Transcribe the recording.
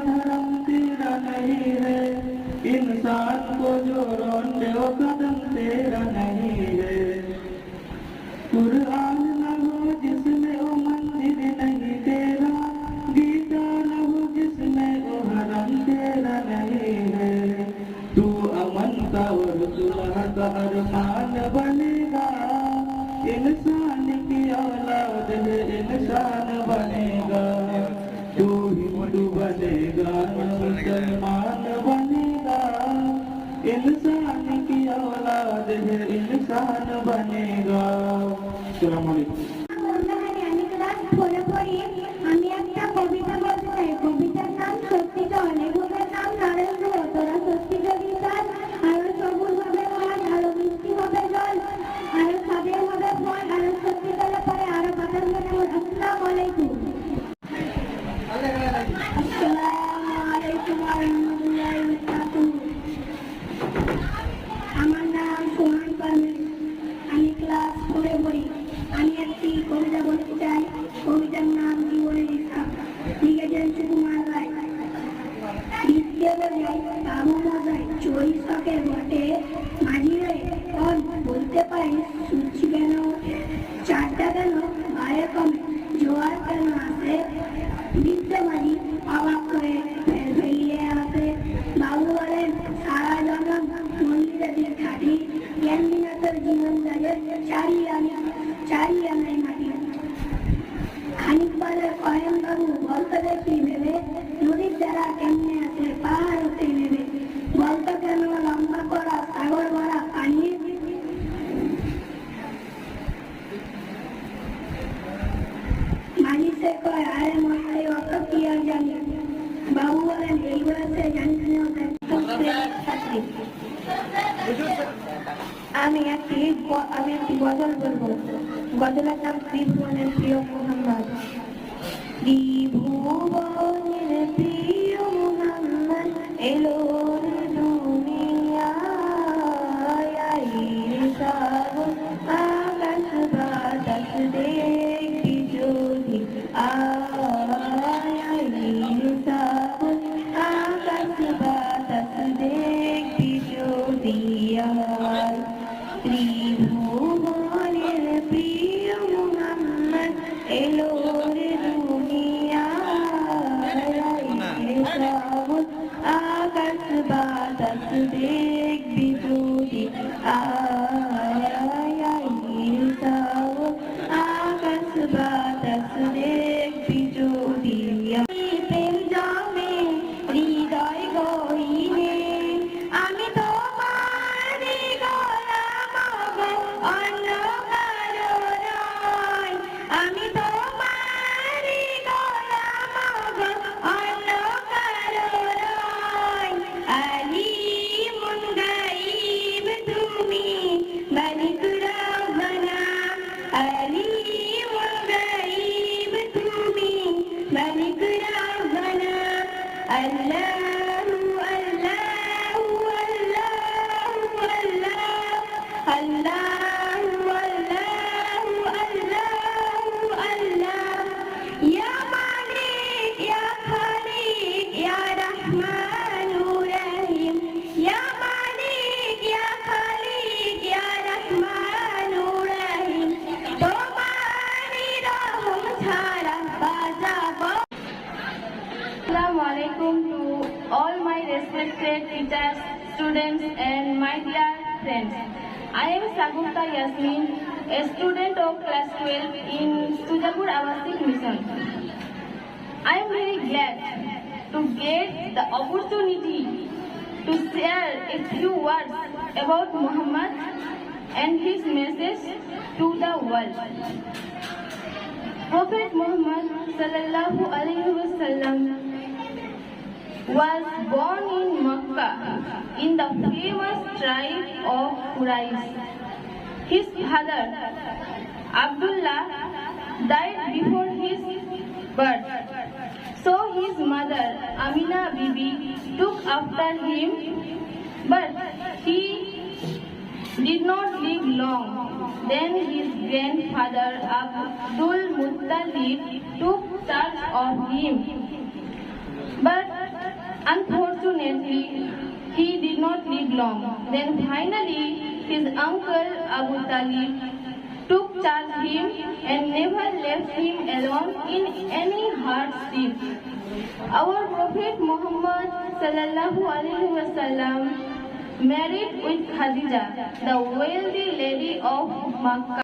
धर्म तेरा नहीं है इंसान को जो रोंदे वो कदम तेरा नहीं है कुरान न हो जिसमें वो मंदिर नहीं तेरा गीता न हो जिसमें वो हरम तेरा नहीं है तू अमन का और सुलह का अरमान बनेगा इंसान की औलाद है इंसान बनेगा। बनेगा इंसान की औलाद है इंसान बनेगा। अस्सलाम আমার নাম সোহান পারভেজ আমি ক্লাস ফোরে পড়ি। আমি একটি কবিতা বলতে চাই। কবিতার নাম জীবনের ইচ্ছা লিখেছেন সুকুমার রায়। বিদ্যেলে যাই, বাবু মজাই চড়ি শখের বটে। মাঝিরে কন, বলতে পারি সূর্যি কেন? চারটা কেন ভারে কমে, জোয়ার কেন আসে? বলতে দেখি ভেবে নদীর দ্বারা কেমনে আছে, পাহাড় হতে নেবে। বলতো কেন লম্বা করা, সাগর ভরা পানি? মাঝি সে কয়, আরে মশাই, অত কি আর জানি? বাবু বলেন, এই বয়সে জানিস না আমি একটি আমি একটি গজল বলব। গজলের নাম ত্রিভুবনের প্রিয় Mohammad. محبوب نبي محمد إله Israelí respected teachers, students and my dear friends. I am Sagunta Yasmin, a student of class 12 in Sujapur Avasik Mission. I am very glad to get the opportunity to share a few words about Muhammad and his message to the world. Prophet Muhammad sallallahu alaihi wasallam was born in Makkah in the famous tribe of Quraysh. His father Abdullah died before his birth. So his mother Amina Bibi took after him but he did not live long. Then his grandfather Abdul Muttalib took charge of him. But Unfortunately, he did not live long. Then finally, his uncle Abu Talib took charge of him and never left him alone in any hardship. Our Prophet Muhammad sallallahu alaihi wasallam married with Khadija, the wealthy lady of Makkah.